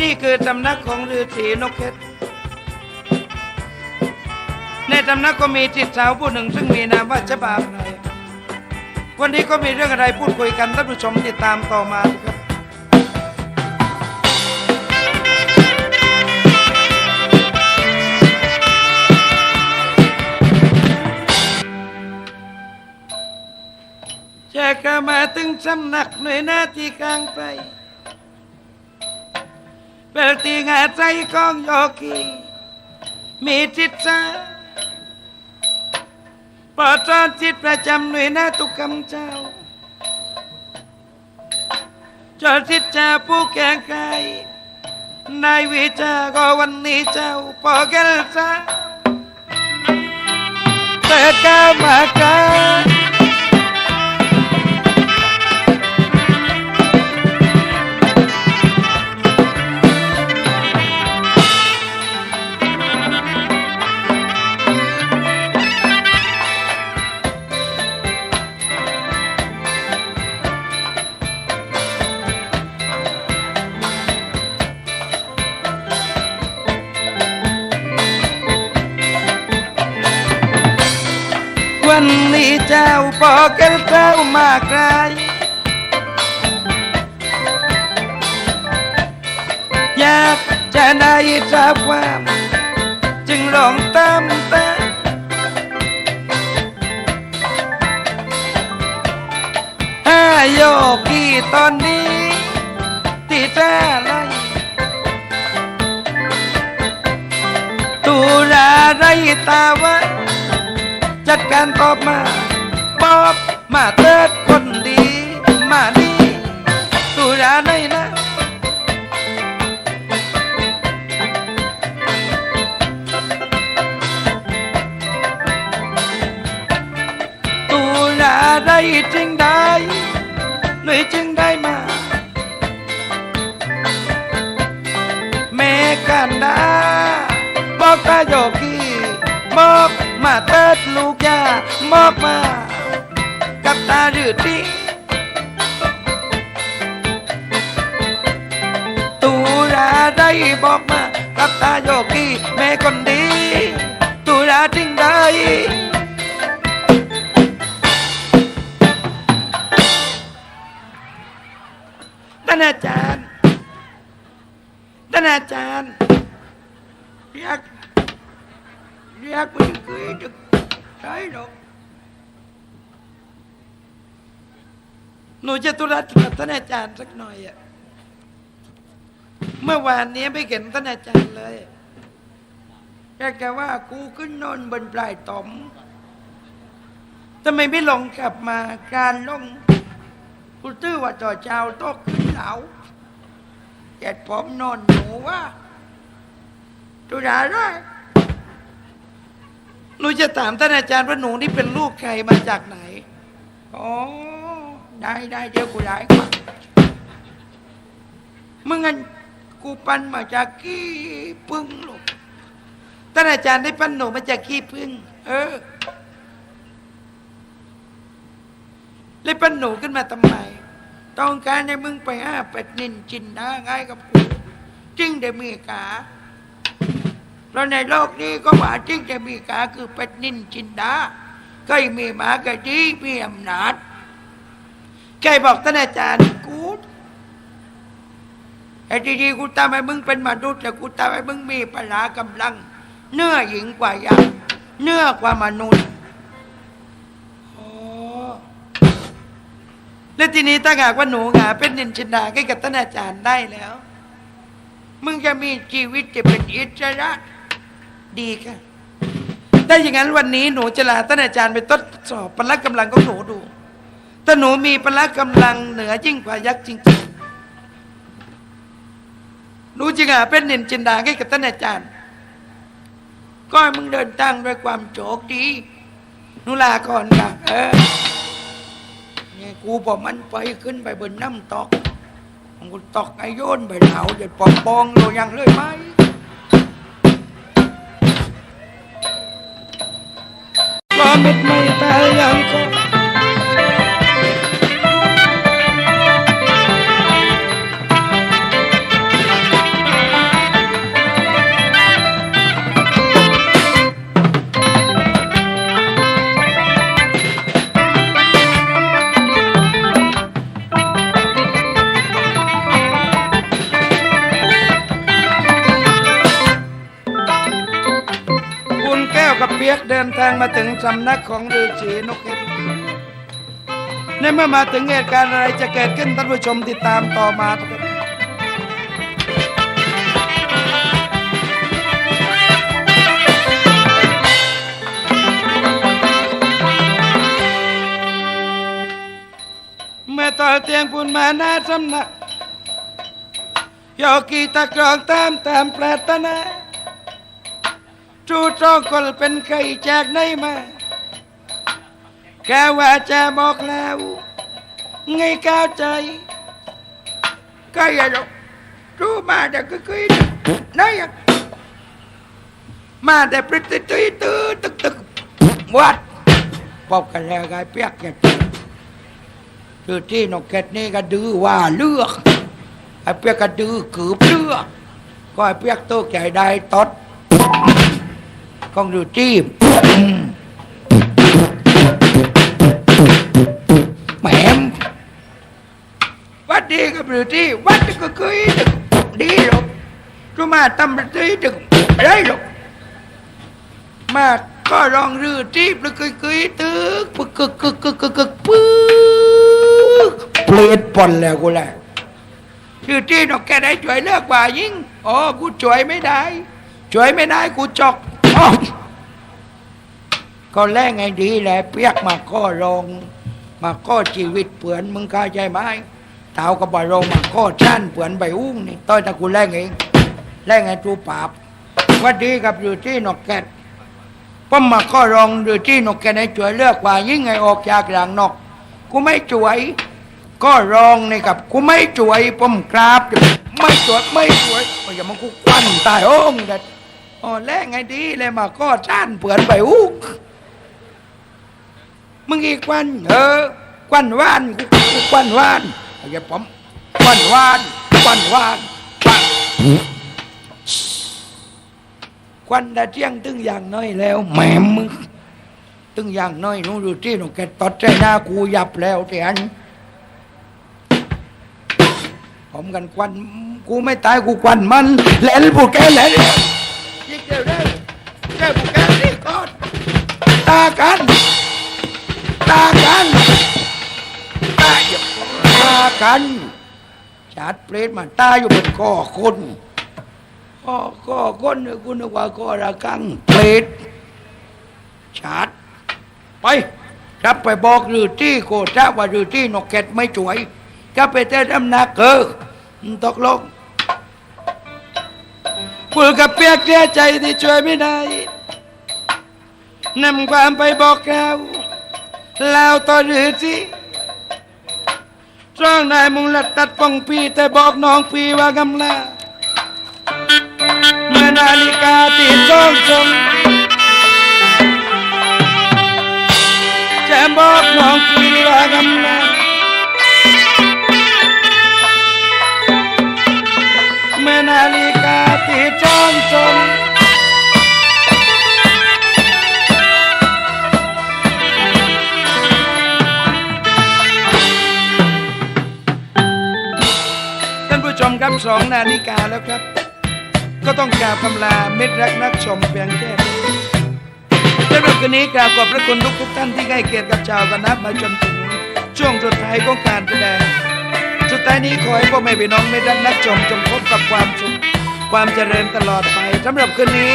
นี่คือตำนักของฤาษีนกเพชรในตำนักก็มีจิตสาวผู้หนึ่ง ซึ่งมีนามว่าเจาบาปในวันนี้ก็มีเรื่องอะไรพูดคุยกันท่านผู้ชมติดตามต่อมาครับแจกกมาถึงสำนักหน่วยหน้าที่กลางไป เปิดตีงาใจของโยกีมีจิตใจปอจอนจิตประจำหน่วยหน้าตุกกำเจ้า จอดจิตจาผู้แก่ไกลนายวิจาก็วันนี้เจ้าปอแกลซาเปิดก้าวมากา เจ้าปอก้วเจ้ามากรยอยากจะได้ทราบความ จึงลองตามตาห้าโยกีตอนนี้ที่ท่าไรตุลาไรตาวะจัดการตอบมา อกมาเติดคนดีมาดีตุลาในนะตุลาได้จึงได้หน่วยจึงได้มาเมกันดาบอกตาโยกีบอกมาเติดลูกยามอบอกมา กับตาโยกีแม่คนดีตูราจึงได้ท่านอาจารย์ท่านอาจารย์เรียกเรียกไม่เคยจะใช่ หนูจะตุรัสกับท่านอาจารย์สักหน่อยอะเมื่อวานนี้ไม่เห็นท่านอาจารย์เลยแกแกว่ากูขึ้นนอนบนปลายตอมทำไมไม่ลงกลับมาการลงกูตื้อว่าต่อเจ้าต้อขึ้นเหลาแกดผมนอนหนูว่าตุลาด้หนูจะถามท่านอาจารย์ว่าหนูนี่เป็นลูกใครมาจากไหน อ๋อ ได้ได้เดี๋ยวกูได้ก่อนมึงงั้นกูปันมาจากขี้พึ่งลูกท่านอาจารย์ได้ปั้นหนูมาจากขี้พึ่งเออเลยปั้นหนูขึ้นมาทำไม ต้องการให้มึงไปห้าเป็ดนินจินดาง่ายกับกูจริงแต่มีกาเราในโลกนี้ก็ว่าจริงแต่มีกาคือเป็ดนินจินดาเคยมีหมากะดีมีอำนาจ แกบอกท่านอาจารย์กูไอ้ดีๆกูทำให้มึงเป็นมนุษย์แต่กูทำให้มึงมีพละกำลัง เนื้อหญิงกว่ายักษ์เนื้อกว่ามนุษย์อ๋อแล้วทีนี้ถ้าหากว่าหนูหงาเป็นนินจินดาให้กับท่านอาจารย์ได้แล้ว มึงจะมีชีวิตจะเป็นอิสระดีค่ะถ้าอย่างนั้นวันนี้หนูจะลาท่านอาจารย์ไปทดสอบพละกำลังของหนูดู ถ้าหนูมีพละกำลังเหนือยิ่งกว่ายักษ์จริงๆหนูจึงหาเป็นนินจินดาให้กับท่านอาจารย์ ก็มึงเดินทางด้วยความโชคดีหนูลาก่อนค่ะเออนี่กูบอกมันไปขึ้นไปบนน้ำตกกูตกไอโยนไปเหลาเด็ดปองปองโลยังเลยไหมว่าเม็ดไม่ตาย เดินทางมาถึงสำนักของฤาษีนกเห็นในเมื่อมาถึงเหตุการณ์อะไรจะเกิดขึ้นท่านผู้ชมติดตามต่อมาครับเมื่อต่อเตียงปุ่นมาหน้าสำนักโยกีตะกรองตามตามปรารถนา จูจองคนเป็นใครจกไหนมา แกว่าจะบอกแล้วไงก้าวใจ ก็อย่าหรอกรู้มาแต่ก็คือไหนอะมาแต่ปริตตื้อตื้อตึกตึกวัดบอกกันแล้วไงเปียกเนี่ยคือที่นกแกตนี่ก็ดื้อว่าเลือกไอ้เปียกก็ดื้อกืบเลือก ก็ไอ้เปียกโตใหญ่ได้ตด กองดูที่แหมวัดดีกับหรือที่วัดก็คือดึกดีหรอกทุมาทำดีดึกได้หรอกมาก็ลองรือที่แล้วก็คือตึกปึกกึกกึกกึกกึกปึ๊กเปลี่ยนปอนแล้วกูแหละคือที่นกแกได้ช่วยเลือกว่ายิ่งอ๋อกูช่วยไม่ได้ช่วยไม่ได้กูจอก อ้อก็แลกไงดีแหละเปียกมาก็ลองมาก็ชีวิตเปือนมึงเข้าใจไหมเท้ากับบาลงมาก็ชั้นเปือนใบอุ้งนี่ต้อยตะกูแลกเองแลกไงตูปาบว่าดีกับอยู่ที่นกแกดผมมาก็ลองอยู่ที่นกแกดให้ช่วยเลือกว่ายิ่งไงออกจากหลังนกกูไม่ช่วย ก็รองนี่กับกูไม่ช่วยผมกราบไม่ช่วยไม่ช่วยโอ้ยอย่ามากูควันตายโอ้งเด็ด อ๋อแลกไงดีเลยมาก็ชั้นเปือนใบอุ้งมึงอีกวันเออควันวานควันวานไอย่าผมควันวานควันวานควันควันได้เที่ยงตึงอย่างน้อยแล้วแหมมึงตึงอย่างน้อยนู้ดูที่หนูแกตอดใจหน้ากูยับแล้วที่อันผมกันควันกูไม่ตายกูควันมันแหลนผู้แกแหลน ยิงเดียวได้แกผู้แกนี่ก่อนตากันตากันตาอยู่ตากันชาดเปรตมาตาอยู่บนคอคนคอคอคนเนี่ยกูนึกว่าคอระกังเปรตชาดไปกลับไปบอกหรือที่โกท้าว่าหรือที่นกแกตไม่ช่วยกลับไปเต้นอำนาจเออตกลง พูดกับเปียกเสียใจที่ช่วยไม่ได้นำความไปบอกเราแล้วต่อหรือสิจ้องนายมุงลัดตัดปองปีแต่บอกน้องปีว่ากำลาเมื่อนาฬิกาตีจ้องจงจะบอกน้องปีว่ากำลา ครับสองนาฬิกาแล้วครับ ก็ต้องกราบคำลาเมิตรรักนักชมเพียงแค่นี้สำหรับคืนนี้กราบขอบพระคุณทุกทุกท่านที่ให้เกียรติกับชาวคณะมาจนถึงช่วงสุดท้ายของการแสดงสุดท้ายนี้ขอให้พ่อแม่พี่น้องเมิตรรักนักชมจงพบกับความสุขความเจริญตลอดไปสำหรับคืนนี้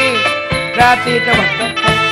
ราตรีจังหวัดครับ